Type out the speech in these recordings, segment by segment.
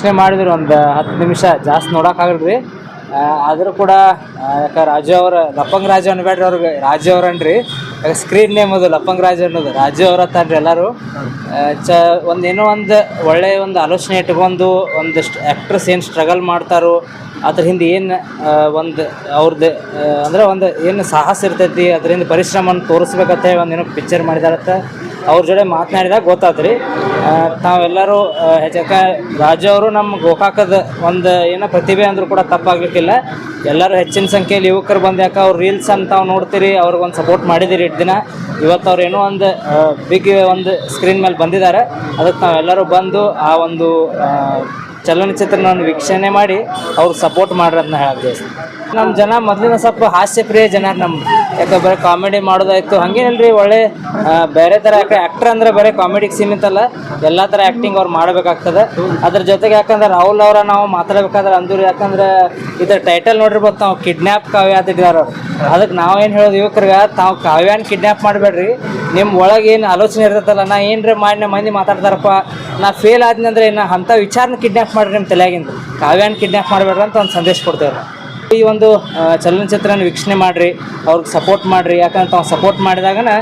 ಯೋಚನೆ ಮಾಡಿದ್ರು, ಒಂದು ಹತ್ತು ನಿಮಿಷ ಜಾಸ್ತಿ ನೋಡೋಕ್ಕಾಗಲ್ರಿ ಆದರೂ ಕೂಡ ಯಾಕೆ ರಾಜು ಅವರ, ಲಪ್ಪಂಗ್ ರಾಜು ಅನ್ಬೇಡ್ರಿ ಅವ್ರಿಗೆ. ರಾಜು ಅವ್ರನ್ರಿ ಯಾಕೆ ಸ್ಕ್ರೀನ್ ನೇಮ್ ಅದು ಲಪ್ಪಂಗ್ ರಾಜು ಅನ್ನೋದು. ರಾಜು ಅವ್ರ ತಾನ್ರಿ ಎಲ್ಲರೂ. ಚ, ಒಂದು ಏನೋ ಒಂದು ಒಳ್ಳೆಯ ಒಂದು ಆಲೋಚನೆ ಇಟ್ಕೊಂಡು ಒಂದಷ್ಟು ಆ್ಯಕ್ಟ್ರಸ್ ಏನು ಸ್ಟ್ರಗಲ್ ಮಾಡ್ತಾರೋ, ಅದ್ರ ಹಿಂದೆ ಏನು ಒಂದು ಅವ್ರದ್ದು ಅಂದರೆ ಒಂದು ಏನು ಸಾಹಸ ಇರ್ತೈತಿ, ಅದರಿಂದ ಪರಿಶ್ರಮವನ್ನು ತೋರಿಸ್ಬೇಕಂತ ಒಂದೇನೋ ಪಿಕ್ಚರ್ ಮಾಡಿದಾರತ್ತ. ಅವ್ರ ಜೊತೆ ಮಾತನಾಡಿದಾಗ ಗೊತ್ತಾತ್ರಿ. ತಾವೆಲ್ಲರೂ ಹೆಚ್ಚಕ ರಾಜು ಅವರು ನಮ್ಮ ಗೋಕಾಕದ ಒಂದು ಏನೋ ಪ್ರತಿಭೆ ಅಂದರೂ ಕೂಡ ತಪ್ಪಾಗ್ಲಿಕ್ಕಿಲ್ಲ. ಎಲ್ಲರೂ ಹೆಚ್ಚಿನ ಸಂಖ್ಯೆಯಲ್ಲಿ ಯುವಕರು ಬಂದು ಯಾಕೆ ಅವ್ರು ರೀಲ್ಸ್ ಅಂತ ತಾವು ನೋಡ್ತೀರಿ ಅವ್ರಿಗೊಂದು ಸಪೋರ್ಟ್ ಮಾಡಿದಿರಿ ಇಟ್ಟು ದಿನ. ಇವತ್ತು ಅವ್ರು ಏನೋ ಒಂದು ಬಿಗ್ ಒಂದು ಸ್ಕ್ರೀನ್ ಮೇಲೆ ಬಂದಿದ್ದಾರೆ ಅದಕ್ಕೆ ನಾವೆಲ್ಲರೂ ಬಂದು ಆ ಒಂದು ಚಲನಚಿತ್ರವನ್ನು ವೀಕ್ಷಣೆ ಮಾಡಿ ಅವ್ರಿಗೆ ಸಪೋರ್ಟ್ ಮಾಡ್ರಿ ಅಂತ ನಮ್ಮ ಜನ ಮೊದಲಿನ ಸ್ವಲ್ಪ ಹಾಸ್ಯಪ್ರಿಯ ಜನ ನಮ್ಮ ಯಾಕೆ ಬರೀ ಕಾಮಿಡಿ ಮಾಡೋದಾಯ್ತು. ಹಂಗೇನಲ್ರಿ, ಒಳ್ಳೆ ಬೇರೆ ಥರ ಯಾಕೆ ಆ್ಯಕ್ಟ್ರ್ ಅಂದರೆ ಬರೀ ಕಾಮಿಡಿಗೆ ಸೀಮಿತ ಅಲ್ಲ, ಎಲ್ಲ ಥರ ಆ್ಯಕ್ಟಿಂಗ್ ಅವ್ರು ಮಾಡಬೇಕಾಗ್ತದೆ. ಅದ್ರ ಜೊತೆಗೆ ಯಾಕಂದ್ರೆ ರಾಹುಲ್ ಅವರ ನಾವು ಮಾತಾಡ್ಬೇಕಾದ್ರೆ ಅಂದ್ರೆ ಯಾಕಂದ್ರೆ ಇದ್ರ ಟೈಟಲ್ ನೋಡಿರ್ಬೋದು ನಾವು ಕಿಡ್ನ್ಯಾಪ್ ಕಾವ್ಯ ಅಂತಿದ್ದಾರೆ ಅದಕ್ಕೆ ನಾವು ನಾವೇನು ಹೇಳೋದು, ಯುವಕರಿಗೆ, ತಾವು ಕಾವ್ಯಾನ ಕಿಡ್ನ್ಯಾಪ್ ಮಾಡಬೇಡ್ರಿ. ನಿಮ್ಮ ಒಳಗೆ ಏನು ಆಲೋಚನೆ ಇರ್ತೈತಲ್ಲ ನಾ ಏನ್ರ ಮಾಡಿ ಮಂದಿ ಮಾತಾಡ್ತಾರಪ್ಪ, ನಾ ಫೇಲ್ ಆದ್ನಂದ್ರೆ ಇನ್ನು ಅಂಥ ವಿಚಾರನ ಕಿಡ್ನ್ಯಾಪ್ ಮಾಡ್ರಿ ನಿಮ್ಮ ತಲೆಯಾಗಿಂದ. ಕಾವ್ಯಾನ ಕಿಡ್ನ್ಯಾಪ್ ಮಾಡಬೇಡ್ರಿ ಅಂತ ಒಂದು ಸಂದೇಶ ಕೊಡ್ತೇವೆ. ಈ ಒಂದು ಚಲನಚಿತ್ರ ವೀಕ್ಷಣೆ ಮಾಡಿರಿ, ಅವ್ರಿಗೆ ಸಪೋರ್ಟ್ ಮಾಡಿರಿ, ಯಾಕಂದ್ರೆ ತಾವು ಸಪೋರ್ಟ್ ಮಾಡಿದಾಗನ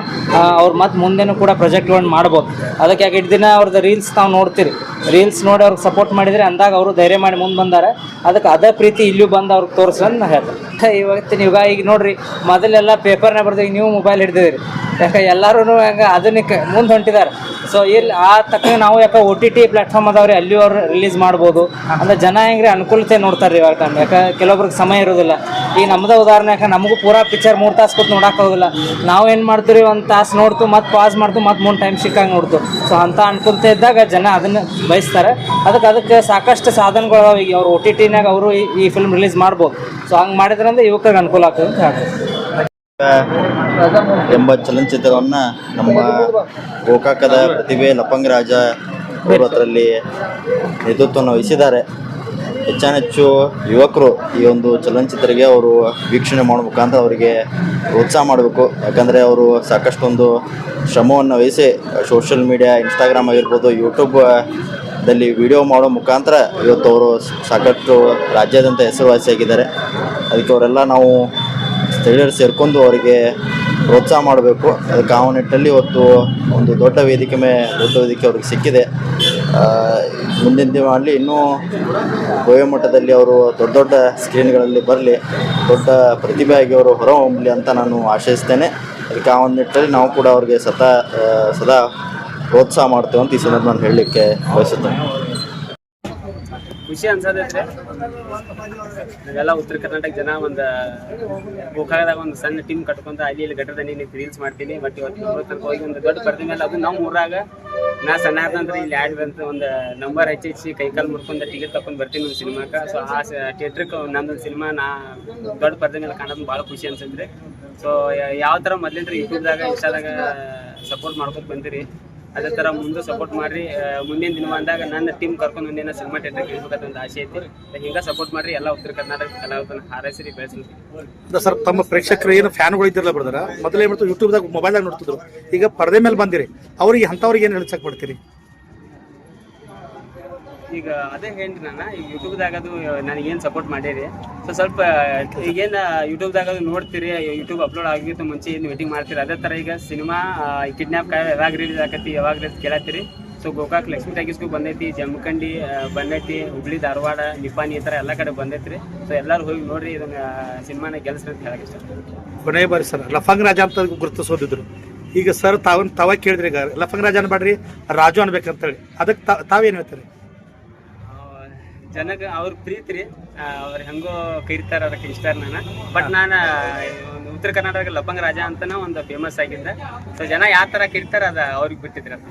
ಅವ್ರು ಮತ್ತೆ ಮುಂದೆನೂ ಕೂಡ ಪ್ರಾಜೆಕ್ಟ್ಗಳನ್ನ ಮಾಡ್ಬೋದು. ಅದಕ್ಕೆ ಯಾಕೆ ದಿನ ಅವ್ರದ್ದು ರೀಲ್ಸ್ ತಾವು ನೋಡ್ತೀರಿ. ರೀಲ್ಸ್ ನೋಡಿ ಅವ್ರಿಗೆ ಸಪೋರ್ಟ್ ಮಾಡಿದರೆ ಅಂದಾಗ ಅವರು ಧೈರ್ಯ ಮಾಡಿ ಮುಂದೆ ಬಂದಾರೆ. ಅದಕ್ಕೆ ಅದೇ ಪ್ರೀತಿ ಇಲ್ಲೂ ಬಂದು ಅವ್ರಿಗೆ ತೋರಿಸ್ಲಂತ ನಾ ಹೇಳ್ತೇನೆ ಇವತ್ತಿನ ಯುಗ, ಈಗ ನೋಡಿರಿ, ಮೊದಲೆಲ್ಲ ಪೇಪರ್ನ ಬರ್ದಾಗ ನೀವು ಮೊಬೈಲ್ ಹಿಡ್ದಿದ್ದೀರಿ. ಯಾಕೆ ಎಲ್ಲರೂ ಹಂಗೆ ಅದನ್ನಕ್ಕೆ ಮುಂದೆ ಹೊಂಟಿದ್ದಾರೆ ಸೊ ಇಲ್ಲಿ ಆ ತಕ್ಕ ನಾವು ಯಾಕೆ ಒ ಟಿ ಟಿ ಪ್ಲಾಟ್ಫಾರ್ಮ್ ಅದಾವ್ರಿ ಅಲ್ಲಿ ಅವ್ರು ರಿಲೀಸ್ ಮಾಡ್ಬೋದು. ಅಂದ್ರೆ ಜನ ಹೆಂಗ್ರಿ ಅನುಕೂಲತೆ ನೋಡ್ತಾರೆ ರೀ ಇವಾಗ ಯಾಕೆ ಕೆಲವೊಬ್ರಿಗೆ ಸಮಯ ಇರೋದಿಲ್ಲ ಈಗ ನಮ್ದ ಉದಾಹರಣೆ ನಮಗೂ ಪೂರಾ ಪಿಕ್ಚರ್ ಮೂರು ತಾಸು ಕೂತ್ ನೋಡಕ್ಕೆ ಹೋಗಿಲ್ಲ ನಾವು ಏನು ಮಾಡ್ತೀವಿ ಒಂದು ತಾಸು ನೋಡ್ತು, ಮತ್ತೆ ಪಾಸ್ ಮಾಡ್ತು, ಮತ್ತೆ ಮೂರ್ ಟೈಮ್ ಸಿಕ್ಕಂಗ್ ನೋಡ್ತು. ಸೊ ಅಂಥ ಅನ್ಕೊಂತ ಇದ್ದಾಗ ಜನ ಅದನ್ನ ಬಯಸ್ತಾರೆ. ಅದಕ್ಕೆ ಅದಕ್ಕೆ ಸಾಕಷ್ಟು ಸಾಧನಗಳು ಈಗ ಅವ್ರು ಒ ಟಿ ಟಿನಾಗ ಅವರು ಈ ಫಿಲ್ಮ್ ರಿಲೀಸ್ ಮಾಡ್ಬೋದು. ಸೊ ಹಂಗೆ ಮಾಡಿದ್ರಂದ್ರೆ ಯುವಕರಿಗೆ ಅನುಕೂಲ ಆಗ್ತದೆ ಅಂತ ಹೇಳ್ತಾರೆ ಎಂಬ ಚಲನಚಿತ್ರವನ್ನು ನಮ್ಮ ಗೋಕಾಕದ ಪ್ರತಿಭೆ ಲಪಂಗರಾಜ ಅವರು ಅದರಲ್ಲಿ ನೇತೃತ್ವವನ್ನು ವಹಿಸಿದ್ದಾರೆ. ಹೆಚ್ಚಾನೆಚ್ಚು ಯುವಕರು ಈ ಒಂದು ಚಲನಚಿತ್ರಕ್ಕೆ ಅವರು ವೀಕ್ಷಣೆ ಮಾಡೋ ಮುಖಾಂತರ ಅವರಿಗೆ ಪ್ರೋತ್ಸಾಹ ಮಾಡಬೇಕು. ಯಾಕಂದರೆ ಅವರು ಸಾಕಷ್ಟೊಂದು ಶ್ರಮವನ್ನು ವಹಿಸಿ, ಸೋಷಿಯಲ್ ಮೀಡಿಯಾ, ಇನ್ಸ್ಟಾಗ್ರಾಮ್ ಆಗಿರ್ಬೋದು, ಯೂಟ್ಯೂಬ್ ದಲ್ಲಿ ವಿಡಿಯೋ ಮಾಡೋ ಮುಖಾಂತರ ಇವತ್ತು ಅವರು ಸಾಕಷ್ಟು ರಾಜ್ಯಾದ್ಯಂತ ಹೆಸರುವಾಸಿಯಾಗಿದ್ದಾರೆ ಅದಕ್ಕೆ ಅವರೆಲ್ಲ ನಾವು ಸ್ಥಳೀಯರು ಸೇರ್ಕೊಂಡು ಅವರಿಗೆ ಪ್ರೋತ್ಸಾಹ ಮಾಡಬೇಕು. ಅದಕ್ಕೆ ಆ ನಿಟ್ಟಲ್ಲಿ ಇವತ್ತು ಒಂದು ದೊಡ್ಡ ವೇದಿಕೆ ಮೇ ದೊಡ್ಡ ವೇದಿಕೆ ಅವ್ರಿಗೆ ಸಿಕ್ಕಿದೆ. ಮುಂದಿನ ದಿನಗಳಲ್ಲಿ ಇನ್ನೂ ಮಟ್ಟದಲ್ಲಿ ಅವರು ದೊಡ್ಡ ದೊಡ್ಡ ಸ್ಕ್ರೀನ್ಗಳಲ್ಲಿ ಬರಲಿ, ದೊಡ್ಡ ಪ್ರತಿಭೆಯಾಗಿ ಅವರು ಹೊರಹೊಮ್ಮಲಿ ಅಂತ ನಾನು ಆಶಯಿಸ್ತೇನೆ ಅದಕ್ಕೆ ಆ ಒಂದು ನಿಟ್ಟಲ್ಲಿ ನಾವು ಕೂಡ ಅವ್ರಿಗೆ ಸದಾ ಸದಾ ಪ್ರೋತ್ಸಾಹ ಮಾಡ್ತೇವೆ ಅಂತ ಈ ಸಂದರ್ಭ ನಾನು ಹೇಳಲಿಕ್ಕೆ ಬಯಸುತ್ತೇನೆ. ಖುಷಿ ಅನ್ಸತೈತ್ರಿ ನಾವೆಲ್ಲ ಉತ್ತರ ಕರ್ನಾಟಕ ಜನ ಒಂದು ಗೋಕಾಗದಾಗ ಒಂದು ಸಣ್ಣ ಟೀಮ್ ಕಟ್ಕೊಂತ ಅಲ್ಲಿ ಇಲ್ಲಿ ಗಟ್ಟರದಲ್ಲಿ ನಿಂತು ರೀಲ್ಸ್ ಮಾಡ್ತೀನಿ ಬಟ್ ಇವತ್ತು ಹೋಗಿ ಒಂದು ದೊಡ್ಡ ಮೇಲೆ ಅದು ನಮ್ಮ ಊರಾಗ ನಾ ಸಣ್ಣ ಇಲ್ಲಿ ಆಡಿದಂತ ಒಂದು ನಂಬರ್ ಹಚ್ಚಿ ಹಚ್ಚಿ ಕೈ ಕಾಲು ಮುರ್ಕೊಂಡು ಟಿಕೆಟ್ ತಕೊಂಡು ಬರ್ತೀನಿ ಒಂದು ಸಿನಿಮಾಕ್ಕೆ ಸೊ ಆ ಥಿಯೇಟ್ರಿಗೆ ನಂದೊಂದು ಸಿನಿಮಾ ನಾ ದೊಡ್ಡ ಪರ್ದೆ ಮೇಲೆ ಕಾಣೋದು ಭಾಳ ಖುಷಿ ಅನ್ಸಿದ್ರಿ ಸೊ ಯಾವ ಥರ ಮೊದಲಿಂದ್ರೆ ಯೂಟ್ಯೂಬ್ದಾಗ ಇನ್ಸ್ಟಾದಾಗ ಸಪೋರ್ಟ್ ಮಾಡ್ಕೊಂಡು ಬಂದಿರಿ. ಅದೇ ಥರ ಮುಂದೆ ಸಪೋರ್ಟ್ ಮಾಡ್ರಿ. ಮುಂದಿನ ದಿನ ಬಂದಾಗ ನನ್ನ ಟೀಮ್ ಕರ್ಕೊಂಡು ಒಂದಿನ ಸಿನಿಮಾ ಥಿಯೇಟರ್ಗೆ ಇರ್ಬೇಕಂತ ಒಂದು ಆಸೆ ಐತಿ. ಹಿಂಗೆ ಸಪೋರ್ಟ್ ಮಾಡ್ರಿ, ಎಲ್ಲ ಉತ್ತರ ಕರ್ನಾಟಕ ಕಲಾವಿದನ ಹಾರೈಸಿರಿ ಬೆಳೆಸಿ ಸರ್ ತಮ್ಮ ಪ್ರೇಕ್ಷಕರು ಏನು ಫ್ಯಾನ್ಗಳು ಇದ್ದಿರಲ್ಲ ಬ್ರದರ, ಮೊದಲೇ ಯೂಟ್ಯೂಬ್ದಾಗ ಮೊಬೈಲ್ದಾಗ ನೋಡ್ತಿದ್ರು. ಈಗ ಪರದೆ ಮೇಲೆ ಬಂದಿರಿ. ಅವ್ರಿಗೆ, ಅಂಥವ್ರಿಗೆ ಏನು ಹೇಳಿಸಕ್ ಬಿಡ್ತೀರಿ ಈಗ ಅದೇ ಹೇಳಿ ನಾನು ಈಗ ಯೂಟ್ಯೂಬ್ದಾಗ ಅದು ನನಗೇನು ಸಪೋರ್ಟ್ ಮಾಡಿರಿ. ಸೊ ಸ್ವಲ್ಪ, ಈಗೇನು ಯೂಟ್ಯೂಬ್ದಾಗ ಅದು ನೋಡ್ತೀರಿ ಯೂಟ್ಯೂಬ್ ಅಪ್ಲೋಡ್ ಆಗಿತ್ತು ಮುಂಚೆ ಏನು ವೇಟಿಂಗ್ ಮಾಡ್ತೀರಿ, ಅದೇ ಥರ ಈಗ ಸಿನಿಮಾ ಕಿಡ್ನಾಪ್ ಯಾವಾಗ ರಿಲೀಸ್ ಆಕತಿ ಯಾವಾಗ ಕೇಳತ್ತೀರಿ. ಸೊ ಗೋಕಾಕ್ ಲಕ್ಷ್ಮೀ ಟಾಕೀಸ್ಗೂ ಬಂದೈತಿ ಜಮಖಂಡಿ ಬಂದೈತಿ, ಹುಬ್ಳಿ, ಧಾರವಾಡ ನಿಪಾನಿ ಈ ಥರ ಎಲ್ಲ ಕಡೆ ಬಂದೈತಿ ರೀ ಸೊ ಎಲ್ಲರೂ ಹೋಗಿ ನೋಡಿರಿ, ಇದನ್ನ ಸಿನಿಮಾನ ಗೆಲ್ಸ್ರಿ ಅಂತ ಹೇಳಕ್ಕೆ ಇಷ್ಟ. ಕೊನೆ ಬಾರಿ ಸರ್, ಲಫಂಗ್ ರಾಜ ಅಂತ ಗುರುತಿಸೋದಿದ್ರು ಈಗ ಸರ್ ತಾವನ್ ತಾವ ಕೇಳಿದ್ರಿ ಈಗ, ಲಫಂಗ್ ರಾಜ ಅನ್ಬೇಡ್ರಿ, ರಾಜು ಅನ್ಬೇಕಂತೇಳಿ. ಅದಕ್ಕೆ ತಾವೇನು ಹೇಳ್ತೀರಿ? ಜನಗ ಅವ್ರ ಪ್ರೀತಿ ರೀ. ಅವ್ರು ಹೆಂಗೋ ಕರೀತಾರ ಅದಕ್ಕೆ ಇಷ್ಟ ನಾನು. ಬಟ್ ನಾನು, ಉತ್ತರ ಕರ್ನಾಟಕ ಲಬ್ಬಂಗ ರಾಜ ಅಂತನ ಒಂದು ಫೇಮಸ್ ಆಗಿದ್ದೆ. ಸೊ ಜನ ಯಾವ ಥರ ಕರಿತಾರ ಅದ ಅವ್ರಿಗೆ ಬಿಟ್ಟಿದ್ರಪ್ಪ